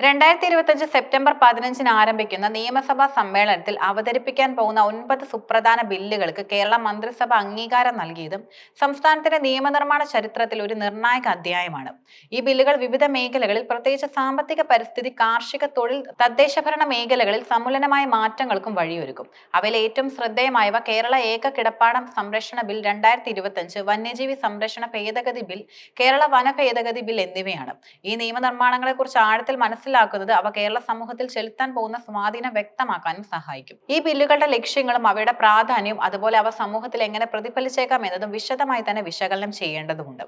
രണ്ടായിരത്തി ഇരുപത്തഞ്ച് സെപ്റ്റംബർ പതിനഞ്ചിന് ആരംഭിക്കുന്ന നിയമസഭാ സമ്മേളനത്തിൽ അവതരിപ്പിക്കാൻ പോകുന്ന ഒൻപത് സുപ്രധാന ബില്ലുകൾക്ക് കേരള മന്ത്രിസഭ അംഗീകാരം നൽകിയതും സംസ്ഥാനത്തിന്റെ നിയമനിർമ്മാണ ചരിത്രത്തിൽ ഒരു നിർണായക അധ്യായമാണ്. ഈ ബില്ലുകൾ വിവിധ മേഖലകളിൽ പ്രത്യേകിച്ച് സാമ്പത്തിക പരിസ്ഥിതി കാർഷിക തൊഴിൽ തദ്ദേശഭരണ മേഖലകളിൽ സമുലനമായ മാറ്റങ്ങൾക്കും വഴിയൊരുക്കും. അവയിൽ ഏറ്റവും ശ്രദ്ധേയമായവ കേരള ഏക കിടപ്പാടം സംരക്ഷണ ബിൽ രണ്ടായിരത്തി ഇരുപത്തഞ്ച് വന്യജീവി സംരക്ഷണ ഭേദഗതി ബിൽ കേരള വന ഭേദഗതി ബിൽ എന്നിവയാണ്. ഈ നിയമനിർമ്മാണങ്ങളെക്കുറിച്ച് ആഴത്തിൽ മനസ്സിലാക്കുന്നത് അവ കേരള സമൂഹത്തിൽ ചെലുത്താൻ പോകുന്ന സ്വാധീനം വ്യക്തമാക്കാനും സഹായിക്കും. ഈ ബില്ലുകളുടെ ലക്ഷ്യങ്ങളും അവയുടെ പ്രാധാന്യവും അതുപോലെ അവ സമൂഹത്തിൽ എങ്ങനെ പ്രതിഫലിച്ചേക്കാം എന്നതും വിശദമായി തന്നെ വിശകലനം ചെയ്യേണ്ടതുണ്ട്.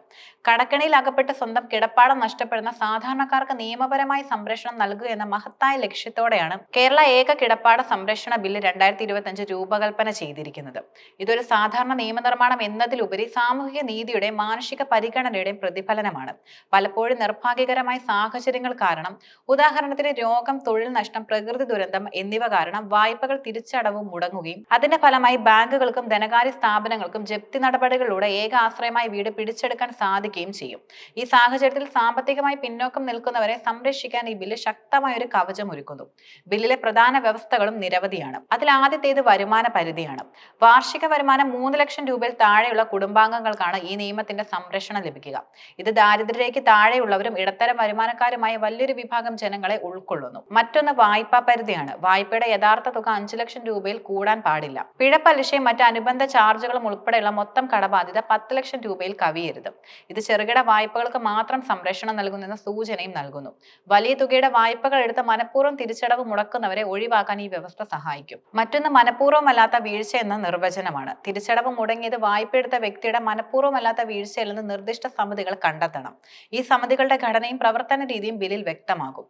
കടക്കണിയിൽ അകപ്പെട്ട് സ്വന്തം കിടപ്പാടം നഷ്ടപ്പെടുന്ന സാധാരണക്കാർക്ക് നിയമപരമായി സംരക്ഷണം നൽകുക എന്ന മഹത്തായ ലക്ഷ്യത്തോടെയാണ് കേരള ഏക കിടപ്പാട സംരക്ഷണ ബില്ല് രണ്ടായിരത്തി ഇരുപത്തി രൂപകൽപ്പന ചെയ്തിരിക്കുന്നത്. ഇതൊരു സാധാരണ നിയമനിർമ്മാണം എന്നതിലുപരി സാമൂഹിക നീതിയുടെയും മാനുഷിക പരിഗണനയുടെയും പ്രതിഫലനമാണ്. പലപ്പോഴും നിർഭാഗ്യകരമായ സാഹചര്യങ്ങൾ കാരണം ഉദാഹരണത്തിന് രോഗം തൊഴിൽ നഷ്ടം പ്രകൃതി ദുരന്തം എന്നിവ കാരണം വായ്പകൾ തിരിച്ചടവ് മുടങ്ങുകയും അതിന്റെ ഫലമായി ബാങ്കുകൾക്കും ധനകാര്യ സ്ഥാപനങ്ങൾക്കും ജപ്തി നടപടികളിലൂടെ ഏക ആശ്രയമായി വീട് പിടിച്ചെടുക്കാൻ സാധിക്കുകയും ചെയ്യും. ഈ സാഹചര്യത്തിൽ സാമ്പത്തികമായി പിന്നോക്കം നിൽക്കുന്നവരെ സംരക്ഷിക്കാൻ ഈ ബില്ല് ശക്തമായ ഒരു കവചം ഒരുക്കുന്നു. ബില്ലിലെ പ്രധാന വ്യവസ്ഥകളും നിരവധിയാണ്. അതിൽ ആദ്യത്തേത് വരുമാന പരിധിയാണ്. വാർഷിക വരുമാനം മൂന്ന് ലക്ഷം രൂപയിൽ താഴെയുള്ള കുടുംബാംഗങ്ങൾക്കാണ് ഈ നിയമത്തിന്റെ സംരക്ഷണം ലഭിക്കുക. ഇത് ദാരിദ്ര്യരേഖയ്ക്ക് താഴെയുള്ളവരും ഇടത്തരം വരുമാനക്കാരുമായ വലിയൊരു വിഭാഗം ജനങ്ങളെ ഉൾക്കൊള്ളുന്നു. മറ്റൊന്ന് വായ്പാ പരിധിയാണ്. വായ്പയുടെ യഥാർത്ഥ തുക അഞ്ചു ലക്ഷം രൂപയിൽ കൂടാൻ പാടില്ല. പിഴ പലിശയും മറ്റ് അനുബന്ധ ചാർജുകളും ഉൾപ്പെടെയുള്ള മൊത്തം കടബാധ്യത പത്ത് ലക്ഷം രൂപയിൽ കവിയരുത്. ഇത് ചെറുകിട വായ്പകൾക്ക് മാത്രം സംരക്ഷണം നൽകുന്നെന്ന സൂചനയും നൽകുന്നു. വലിയ തുകയുടെ വായ്പകൾ എടുത്ത് മനഃപൂർവം തിരിച്ചടവ് മുടക്കുന്നവരെ ഒഴിവാക്കാൻ ഈ വ്യവസ്ഥ സഹായിക്കും. മറ്റൊന്ന് മനഃപൂർവമല്ലാത്ത വീഴ്ച എന്ന നിർവചനമാണ്. തിരിച്ചടവ് മുടങ്ങിയത് വായ്പ എടുത്ത വ്യക്തിയുടെ മനഃപൂർവമല്ലാത്ത വീഴ്ചയിൽ നിന്ന് നിർദ്ദിഷ്ട സമിതികൾ കണ്ടെത്തണം. ഈ സമിതികളുടെ ഘടനയും പ്രവർത്തന രീതിയും ബില്ലിൽ വ്യക്തമാകും.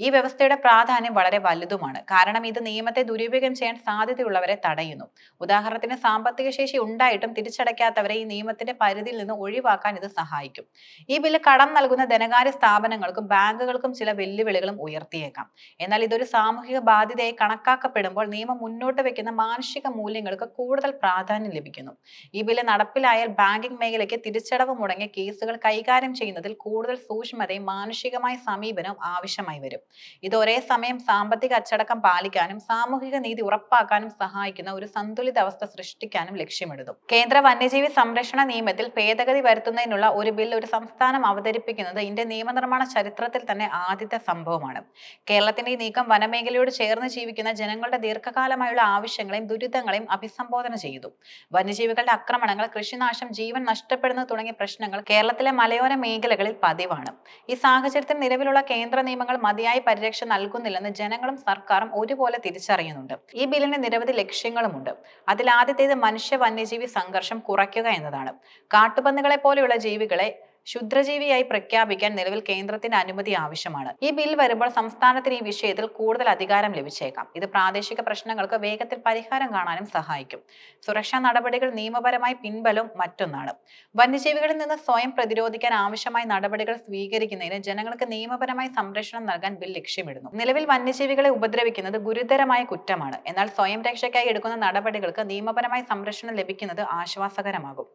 ഈ വ്യവസ്ഥയുടെ പ്രാധാന്യം വളരെ വലുതുമാണ്. കാരണം ഇത് നിയമത്തെ ദുരുപയോഗം ചെയ്യാൻ സാധ്യതയുള്ളവരെ തടയുന്നു. ഉദാഹരണത്തിന് സാമ്പത്തിക ശേഷി ഉണ്ടായിട്ടും തിരിച്ചടയ്ക്കാത്തവരെ ഈ നിയമത്തിന്റെ പരിധിയിൽ നിന്ന് ഒഴിവാക്കാൻ ഇത് സഹായിക്കും. ഈ ബില്ല് കടം നൽകുന്ന ധനകാര്യ സ്ഥാപനങ്ങൾക്കും ബാങ്കുകൾക്കും ചില വെല്ലുവിളികളും ഉയർത്തിയേക്കാം. എന്നാൽ ഇതൊരു സാമൂഹിക ബാധ്യതയായി കണക്കാക്കപ്പെടുമ്പോൾ നിയമം മുന്നോട്ട് വെക്കുന്ന മാനുഷിക മൂല്യങ്ങൾക്ക് കൂടുതൽ പ്രാധാന്യം ലഭിക്കുന്നു. ഈ ബില്ല് നടപ്പിലായാൽ ബാങ്കിംഗ് മേഖലയ്ക്ക് തിരിച്ചടവ് മുടങ്ങിയ കേസുകൾ കൈകാര്യം ചെയ്യുന്നതിൽ കൂടുതൽ സൂക്ഷ്മതയും മാനുഷികമായ സമീപനവും ആവശ്യമായി വരും. ഇത് ഒരേ സമയം സാമ്പത്തിക അച്ചടക്കം പാലിക്കാനും സാമൂഹിക നീതി ഉറപ്പാക്കാനും സഹായിക്കുന്ന ഒരു സന്തുലിത അവസ്ഥ സൃഷ്ടിക്കാനും ലക്ഷ്യമിടുന്നു. കേന്ദ്ര വന്യജീവി സംരക്ഷണ നിയമത്തിൽ ഭേദഗതി വരുത്തുന്നതിനുള്ള ഒരു ബിൽ ഒരു സംസ്ഥാനം അവതരിപ്പിക്കുന്നത് ഇന്ത്യൻ നിയമനിർമ്മാണ ചരിത്രത്തിൽ തന്നെ ആദ്യത്തെ സംഭവമാണ്. കേരളത്തിന്റെ ഈ നീക്കം വനമേഖലയോട് ചേർന്ന് ജീവിക്കുന്ന ജനങ്ങളുടെ ദീർഘകാലമായുള്ള ആവശ്യങ്ങളെയും ദുരിതങ്ങളെയും അഭിസംബോധന ചെയ്തു. വന്യജീവികളുടെ ആക്രമണങ്ങൾ കൃഷിനാശം ജീവൻ നഷ്ടപ്പെടുന്നത് തുടങ്ങിയ പ്രശ്നങ്ങൾ കേരളത്തിലെ മലയോര മേഖലകളിൽ പതിവാണ്. ഈ സാഹചര്യത്തിൽ നിലവിലുള്ള കേന്ദ്ര നിയമങ്ങൾ മതിയായ പരിരക്ഷ നൽകുന്നില്ലെന്ന് ജനങ്ങളും സർക്കാരും ഒരുപോലെ തിരിച്ചറിയുന്നുണ്ട്. ഈ ബില്ലിന് നിരവധി ലക്ഷ്യങ്ങളുമുണ്ട്. അതിൽ ആദ്യത്തേത് മനുഷ്യ വന്യജീവി സംഘർഷം കുറയ്ക്കുക എന്നതാണ്. കാട്ടുപന്നികളെ പോലെയുള്ള ജീവികളെ ക്ഷുദ്രജീവിയായി പ്രഖ്യാപിക്കാൻ നിലവിൽ കേന്ദ്രത്തിന്റെ അനുമതി ആവശ്യമാണ്. ഈ ബിൽ വരുമ്പോൾ സംസ്ഥാനത്തിന് ഈ വിഷയത്തിൽ കൂടുതൽ അധികാരം ലഭിച്ചേക്കാം. ഇത് പ്രാദേശിക പ്രശ്നങ്ങൾക്ക് വേഗത്തിൽ പരിഹാരം കാണാനും സഹായിക്കും. സുരക്ഷാ നടപടികൾ നിയമപരമായി പിൻബലം മറ്റൊന്നാണ്. വന്യജീവികളിൽ നിന്ന് സ്വയം പ്രതിരോധിക്കാൻ ആവശ്യമായ നടപടികൾ സ്വീകരിക്കുന്നതിന് ജനങ്ങൾക്ക് നിയമപരമായി സംരക്ഷണം നൽകാൻ ബിൽ ലക്ഷ്യമിടുന്നു. നിലവിൽ വന്യജീവികളെ ഉപദ്രവിക്കുന്നത് ഗുരുതരമായ കുറ്റമാണ്. എന്നാൽ സ്വയം രക്ഷയ്ക്കായി എടുക്കുന്ന നടപടികൾക്ക് നിയമപരമായി സംരക്ഷണം ലഭിക്കുന്നത് ആശ്വാസകരമാകും.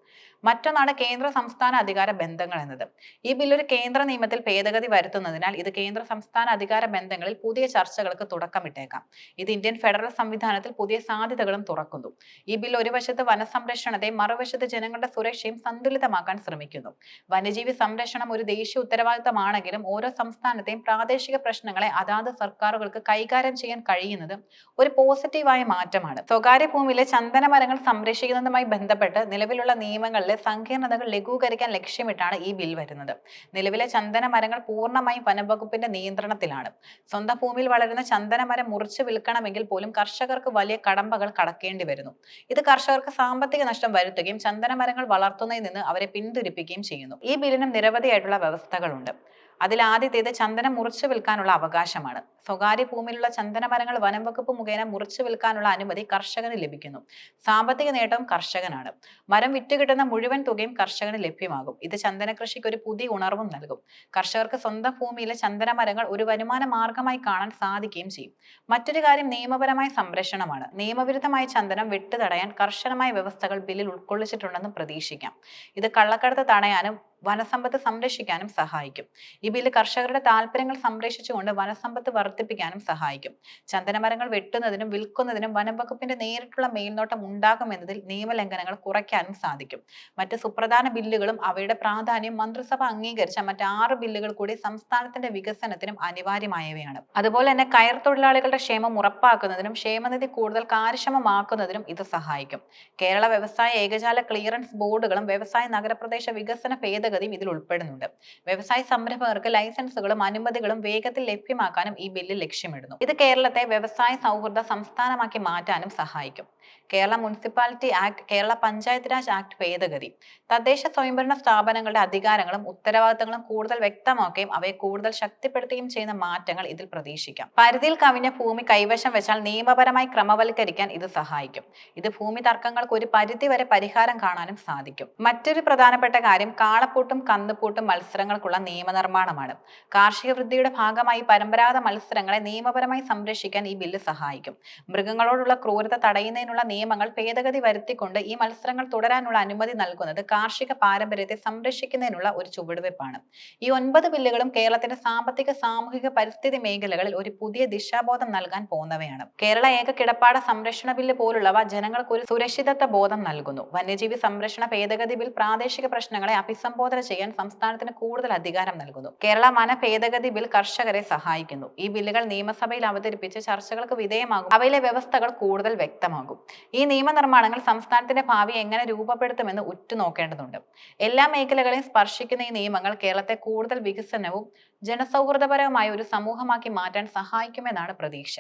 മറ്റൊന്നാണ് കേന്ദ്ര സംസ്ഥാന അധികാര ബന്ധങ്ങൾ. എന്നത് ഈ ബിൽ ഒരു കേന്ദ്ര നിയമത്തിൽ ഭേദഗതി വരുത്തുന്നതിനാൽ ഇത് കേന്ദ്ര സംസ്ഥാന അധികാര ബന്ധങ്ങളിൽ പുതിയ ചർച്ചകൾക്ക് തുടക്കമിട്ടേക്കാം ഇത് ഇന്ത്യൻ ഫെഡറൽ സംവിധാനത്തിൽ പുതിയ സാധ്യതകളും തുറക്കുന്നു. ഈ ബിൽ ഒരു വശത്ത് വനസംരക്ഷണത്തെയും മറുവശത്ത് ജനങ്ങളുടെ സുരക്ഷയും സന്തുലിതമാക്കാൻ ശ്രമിക്കുന്നു. വന്യജീവി സംരക്ഷണം ഒരു ദേശീയ ഉത്തരവാദിത്തമാണെങ്കിലും ഓരോ സംസ്ഥാനത്തെയും പ്രാദേശിക പ്രശ്നങ്ങളെ അതാത് സർക്കാരുകൾക്ക് കൈകാര്യം ചെയ്യാൻ കഴിയുന്നത് ഒരു പോസിറ്റീവായ മാറ്റമാണ്. സ്വകാര്യ ഭൂമിയിലെ ചന്ദന മരങ്ങൾ സംരക്ഷിക്കുന്നതുമായി ബന്ധപ്പെട്ട് നിലവിലുള്ള നിയമങ്ങളിലെ സങ്കീർണതകൾ ലഘൂകരിക്കാൻ ലക്ഷ്യമിട്ടാണ് ബിൽ വരുന്നത്. നിലവിലെ ചന്ദന മരങ്ങൾ പൂർണമായും വനംവകുപ്പിന്റെ നിയന്ത്രണത്തിലാണ്. സ്വന്തം ഭൂമിയിൽ വളരുന്ന ചന്ദന മരം മുറിച്ച് വിൽക്കണമെങ്കിൽ പോലും കർഷകർക്ക് വലിയ കടമ്പകൾ കടക്കേണ്ടി വരുന്നു. ഇത് കർഷകർക്ക് സാമ്പത്തിക നഷ്ടം വരുത്തുകയും ചന്ദന മരങ്ങൾ വളർത്തുന്നതിൽ നിന്ന് അവരെ പിന്തിരിപ്പിക്കുകയും ചെയ്യുന്നു. ഈ ബില്ലിനും നിരവധിയായിട്ടുള്ള വ്യവസ്ഥകളുണ്ട്. അതിൽ ആദ്യത്തേത് ചന്ദനം മുറിച്ചു വിൽക്കാനുള്ള അവകാശമാണ്. സ്വകാര്യ ഭൂമിയിലുള്ള ചന്ദന മരങ്ങൾ വനം വകുപ്പ് മുഖേന മുറിച്ചു വിൽക്കാനുള്ള അനുമതി കർഷകന് ലഭിക്കുന്നു. സാമ്പത്തിക നേട്ടം കർഷകനാണ്. മരം വിറ്റുകിട്ടുന്ന മുഴുവൻ തുകയും കർഷകന് ലഭ്യമാകും. ഇത് ചന്ദന കൃഷിക്ക് ഒരു പുതിയ ഉണർവും നൽകും. കർഷകർക്ക് സ്വന്തം ഭൂമിയിലെ ചന്ദന മരങ്ങൾ ഒരു വരുമാന മാർഗമായി കാണാൻ സാധിക്കുകയും ചെയ്യും. മറ്റൊരു കാര്യം നിയമപരമായ സംരക്ഷണമാണ്. നിയമവിരുദ്ധമായ ചന്ദനം വെട്ടുതടയാൻ കർശനമായ വ്യവസ്ഥകൾ ബില്ലിൽ ഉൾക്കൊള്ളിച്ചിട്ടുണ്ടെന്ന് പ്രതീക്ഷിക്കാം. ഇത് കള്ളക്കടത്ത് തടയാനും വനസമ്പത്ത് സംരക്ഷിക്കാനും സഹായിക്കും. ഈ ബില്ല് കർഷകരുടെ താല്പര്യങ്ങൾ സംരക്ഷിച്ചുകൊണ്ട് വനസമ്പത്ത് വർദ്ധിപ്പിക്കാനും സഹായിക്കും. ചന്ദനമരങ്ങൾ വെട്ടുന്നതിനും വിൽക്കുന്നതിനും വനം വകുപ്പിന്റെ നേരിട്ടുള്ള മേൽനോട്ടം ഉണ്ടാകുമെന്നതിൽ നിയമലംഘനങ്ങൾ കുറയ്ക്കാനും സാധിക്കും. മറ്റ് സുപ്രധാന ബില്ലുകളും അവയുടെ പ്രാധാന്യം മന്ത്രിസഭ അംഗീകരിച്ച മറ്റ് ആറ് ബില്ലുകൾ കൂടി സംസ്ഥാനത്തിന്റെ വികസനത്തിനും അനിവാര്യമായവയാണ്. അതുപോലെ തന്നെ കയർ തൊഴിലാളികളുടെ ക്ഷേമം ഉറപ്പാക്കുന്നതിനും ക്ഷേമനിധി കൂടുതൽ കാര്യക്ഷമമാക്കുന്നതിനും ഇത് സഹായിക്കും. കേരള വ്യവസായ ഏകജാല ക്ലിയറൻസ് ബോർഡുകളും വ്യവസായ നഗരപ്രദേശ വികസന ഭേദഗതിയും ഇതിൽ ഉൾപ്പെടുന്നുണ്ട്. വ്യവസായ സംരംഭകർക്ക് ലൈസൻസുകളും അനുമതികളും വേഗത്തിൽ ലഭ്യമാക്കാനും ഈ ബില്ല് ലക്ഷ്യമിടുന്നു. ഇത് കേരളത്തെ വ്യവസായ സൗഹൃദ സംസ്ഥാനമാക്കി മാറ്റാനും സഹായിക്കും. Kerala municipality act Kerala panchayat Raj act ഭേദഗതി. തദ്ദേശ സ്വയംഭരണ സ്ഥാപനങ്ങളുടെ അധികാരങ്ങളും ഉത്തരവാദിത്തങ്ങളും കൂടുതൽ വ്യക്തമാക്കുകയും അവയെ കൂടുതൽ ശക്തിപ്പെടുത്തുകയും ചെയ്യുന്ന മാറ്റങ്ങൾ ഇതിൽ പ്രതീക്ഷിക്കാം. പരിധിയിൽ കവിഞ്ഞ ഭൂമി കൈവശം വെച്ചാൽ നിയമപരമായി ക്രമവൽക്കരിക്കാൻ ഇത് സഹായിക്കും. ഇത് ഭൂമി തർക്കങ്ങൾക്ക് ഒരു പരിധി വരെ പരിഹാരം കാണാനും സാധിക്കും. മറ്റൊരു പ്രധാനപ്പെട്ട കാര്യം കാളപ്പൂട്ടും കന്നുപൂട്ടും മത്സരങ്ങൾക്കുള്ള നിയമനിർമ്മാണമാണ്. കാർഷിക വൃദ്ധിയുടെ ഭാഗമായി പരമ്പരാഗത മത്സരങ്ങളെ നിയമപരമായി സംരക്ഷിക്കാൻ ഈ ബില്ല് സഹായിക്കും. മൃഗങ്ങളോടുള്ള ക്രൂരത തടയുന്നതിനുള്ള നിയമങ്ങൾ ഭേദഗതി വരുത്തിക്കൊണ്ട് ഈ മത്സരങ്ങൾ തുടരാനുള്ള അനുമതി നൽകുന്നത് കാർഷിക പാരമ്പര്യത്തെ സംരക്ഷിക്കുന്നതിനുള്ള ഒരു ചുവടുവയ്പ്പാണ്. ഈ ഒൻപത് ബില്ലുകളും കേരളത്തിന്റെ സാമ്പത്തിക സാമൂഹിക പരിസ്ഥിതി മേഖലകളിൽ ഒരു പുതിയ ദിശാബോധം നൽകാൻ പോകുന്നവയാണ്. കേരള ഏക കിടപ്പാട സംരക്ഷണ ബില്ല് പോലുള്ളവ ജനങ്ങൾക്ക് ഒരു സുരക്ഷിതത്വ ബോധം നൽകുന്നു. വന്യജീവി സംരക്ഷണ ഭേദഗതി ബിൽ പ്രാദേശിക പ്രശ്നങ്ങളെ അഭിസംബോധന ചെയ്യാൻ സംസ്ഥാനത്തിന് കൂടുതൽ അധികാരം നൽകുന്നു. കേരള വന ഭേദഗതി ബിൽ കർഷകരെ സഹായിക്കുന്നു. ഈ ബില്ലുകൾ നിയമസഭയിൽ അവതരിപ്പിച്ച് ചർച്ചകൾക്ക് വിധേയമാകും. അവയിലെ വ്യവസ്ഥകൾ കൂടുതൽ വ്യക്തമാകും. ഈ നിയമനിർമ്മാണങ്ങൾ സംസ്ഥാനത്തിന്റെ ഭാവി എങ്ങനെ രൂപപ്പെടുത്തുമെന്ന് ഉറ്റുനോക്കേണ്ടതുണ്ട്. എല്ലാ മേഖലകളെയും സ്പർശിക്കുന്ന ഈ നിയമങ്ങൾ കേരളത്തെ കൂടുതൽ വികസനവും ജനസൗഹൃദപരവുമായ ഒരു സമൂഹമാക്കി മാറ്റാൻ സഹായിക്കുമെന്നാണ് പ്രതീക്ഷ.